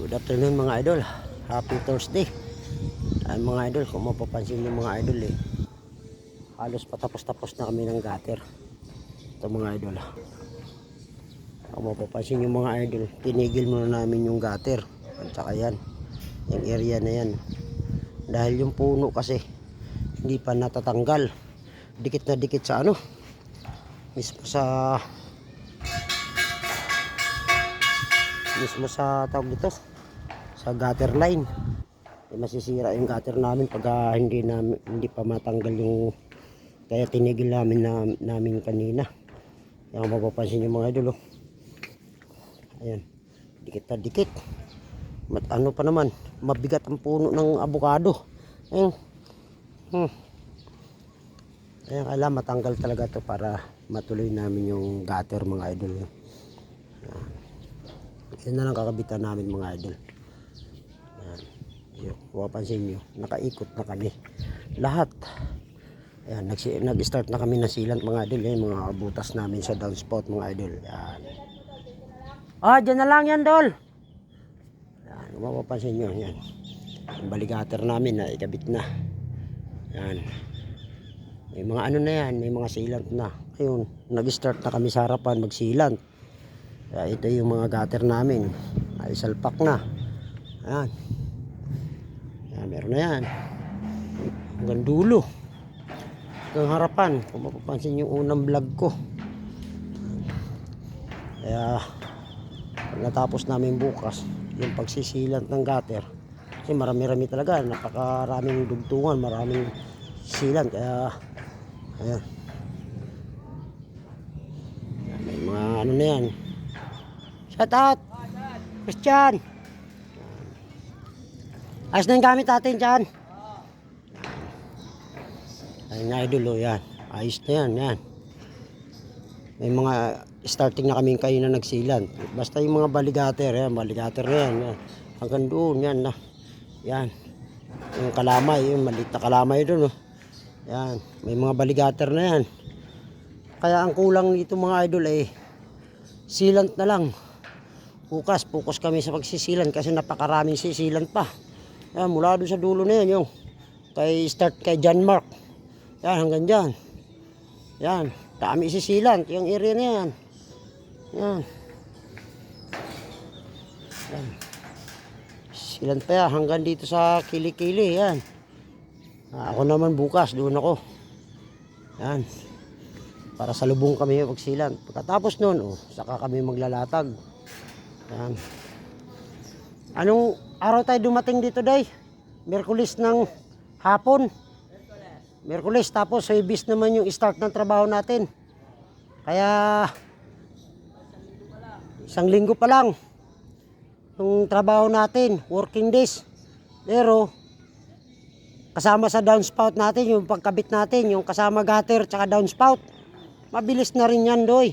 Good afternoon mga idol. Happy Thursday. Ay mga idol, kung mapapansin niyo mga idol eh. Halos patapos-tapos na kami ng gutter. Ito mga idol. Kung mapapansin niyo mga idol, tinigil muna namin yung gutter. At saka yan, yung area na yan. Dahil yung puno kasi, hindi pa natatanggal. Dikit na dikit sa ano. Mismo sa mismo sa tawag dito sa gutter line. Eh, masisira yung gutter namin pag ah, hindi namin hindi pa matanggal yung kaya tinigil namin na, namin kanina. Yung mapapansin yung mga idol oh. ayan. Dikit na dikit. Mat, ano pa naman mabigat ang puno ng abukado. Ayun hmm. ayan kailangan matanggal talaga to para matuloy namin yung gutter mga idol. Yan na lang kakabitan namin mga idol. Yung, mapapansin nyo, nakaikot na kami. Lahat. Ayan, nag-start na kami ng silant mga idol. Yan, mga butas namin sa downspout mga idol. Yan. Ah, dyan na lang yan, Dol. Yan, kung mapapansin nyo, yan. Yung baligater namin na ikabit na. Yan. May mga ano na yan, may mga sealant na. Ayun, nag-start na kami sa harapan magsilant. Kaya ito yung mga gutter namin. Ay salpak na. Ayan. Na yan. Hanggang dulo. Hanggang harapan. Kung mapapansin yung unang vlog ko. Kaya pag natapos namin bukas, yung pagsisilant ng gutter. Kasi marami-rami talaga. Napakaraming dugtungan. Maraming silant. Kaya. Ayan, May mga ano na yan. Shout out! Christian! Ayos na yung gamit natin dyan. Ayun nga idol, oh, yan. Ayos na yan, yan. May mga starting na kami kayo na nagsilan. Basta yung mga baligater, yan, baligater na yan. yan. Hanggang doon, yan na. Yan. Yung kalamay, yung maliit na kalamay doon, oh. Yan. May mga baligater na yan. Kaya ang kulang nito mga idol ay sealant na lang. Bukas, focus kami sa pagsisilan kasi napakaraming sisilan pa. Yan, mula doon sa dulo na yan, yung kay start kay John Mark. Yan, hanggang dyan. Yan, dami sisilan, yung area na yan. Yan. Yan. Silan pa yan, hanggang dito sa kili-kili, yan. Ah, Ako naman bukas, doon ako. Yan. Para sa lubong kami magsilan. Pagkatapos noon, oh, saka kami maglalatag. Yan. Anong araw tayo dumating dito, Day? Merkulis ng hapon. Merkulis, tapos ibis naman yung start ng trabaho natin. Kaya, isang linggo pa lang yung trabaho natin, working days. Pero, kasama sa downspout natin, yung pagkabit natin, yung kasama gutter tsaka downspout, mabilis na rin yan, Doy.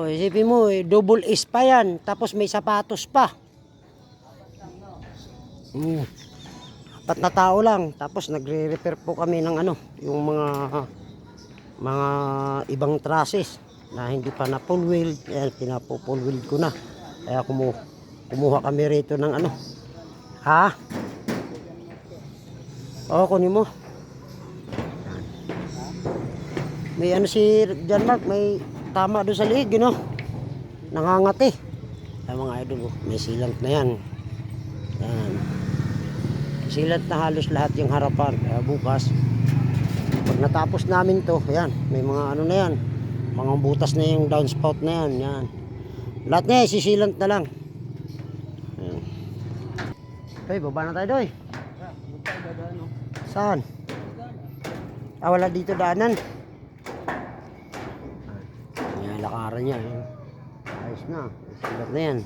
O, isipin mo, eh, double S pa yan. Tapos may sapatos pa. Mm. Apat na tao lang. Tapos nagre-repair po kami ng ano, yung mga mga ibang trusses na hindi pa na full wheel. Ayan, pinapo full wheel ko na. Kaya kumu kumuha kami rito ng ano. Ha? Oo, kunin mo. May ano si John Mark, may tama doon sa liig, you know? Nangangati. Ay mga idol, oh, may silant na. Yan. Silant na halos lahat yung harapan. Kaya bukas, pag natapos namin to, yan, may mga ano na yan. Mga butas na yung downspout na yan. yan. Lahat na yan, sisilant na lang. Yan. Hey, baba na tayo doy. Saan? Ah, wala dito daanan. Yan, lakaran eh. Ayos na. Silat na yan.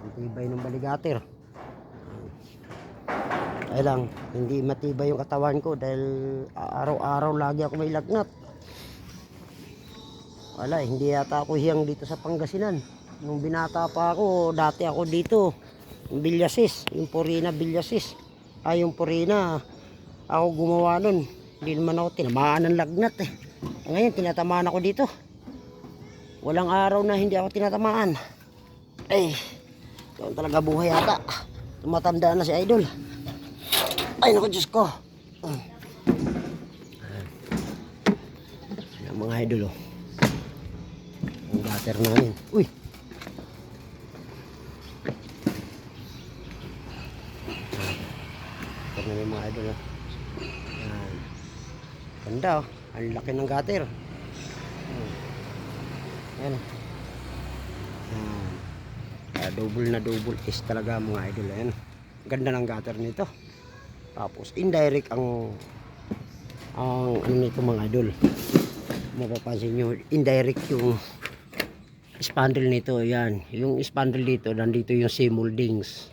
Ang tibay ng baligater. Kaya lang, hindi matibay yung katawan ko dahil araw-araw lagi ako may lagnat. Wala, eh, hindi yata ako hiyang dito sa Pangasinan. Nung binata pa ako, dati ako dito. Yung Bilyasis, yung Purina Bilyasis. Ay, yung Purina, ako gumawa nun. Hindi naman ako tinamaan ng lagnat eh. Ngayon, tinatamaan ako dito. Walang araw na hindi ako tinatamaan. Ay, ito talaga buhay yata. Tumatanda na si Idol. Ay, naku, Diyos ko. Mm. Ayan. Mga Idol, oh. Ang gutter namin. Uy! Gutter namin mga Idol, oh. Ayan. Ganda, oh. Ang laki ng gutter. Ayan. Oh. Kaya double na double is talaga mga idol. Ayan. Ganda ng gutter nito. Tapos indirect ang ang ano nito mga idol. Mapapansin nyo, indirect yung spandrel nito. Yan. Yung spandrel dito, nandito yung C-moldings.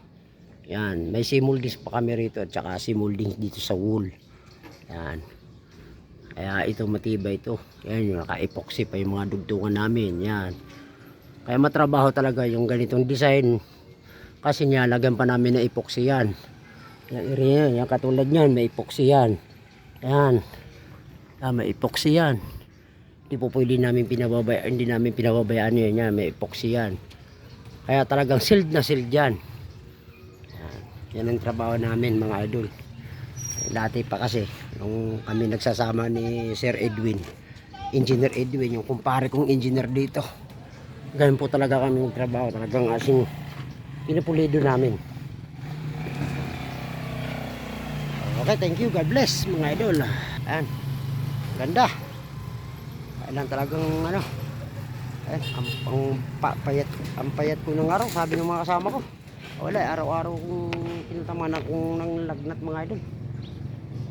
Yan. May C-moldings pa kami rito at saka C-moldings dito sa wool. Yan. Kaya ito matibay ito. Yan yung naka-epoxy pa yung mga dugtungan namin. Yan. Kaya matrabaho talaga yung ganitong design. Kasi nilagyan pa namin ng epoxy yan. Yung area yan, yung katulad niyan, may epoxy yan. Yan. Ah, may epoxy yan. Hindi po pwede namin pinababay, hindi namin pinababayaan yan, yan, may epoxy yan. Kaya talagang sealed na sealed yan. Yan, yan ang trabaho namin mga idol. Dati pa kasi, nung kami nagsasama ni Sir Edwin, Engineer Edwin, yung kumpare kong engineer dito. Ganun po talaga kami magtrabaho. Talagang asing pinupulido namin. Okay, thank you. God bless mga idol. Ayan. Ganda. Kailan talagang ano. Ayan, ang, ang pa, payat, ang payat ko ng araw. Sabi ng mga kasama ko. Wala, araw-araw kong kinutaman akong ng lagnat mga idol.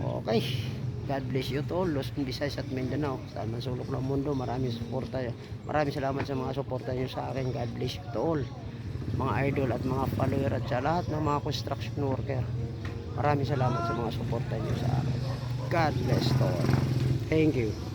Okay. God bless you to all, Los Visayas at Mindanao. Saan man ng mundo, maraming suporta. Maraming salamat sa mga suporta niyo sa akin. God bless you to all. Mga idol at mga follower at sa lahat ng mga construction worker. Maraming salamat sa mga suporta niyo sa akin. God bless to all. Thank you.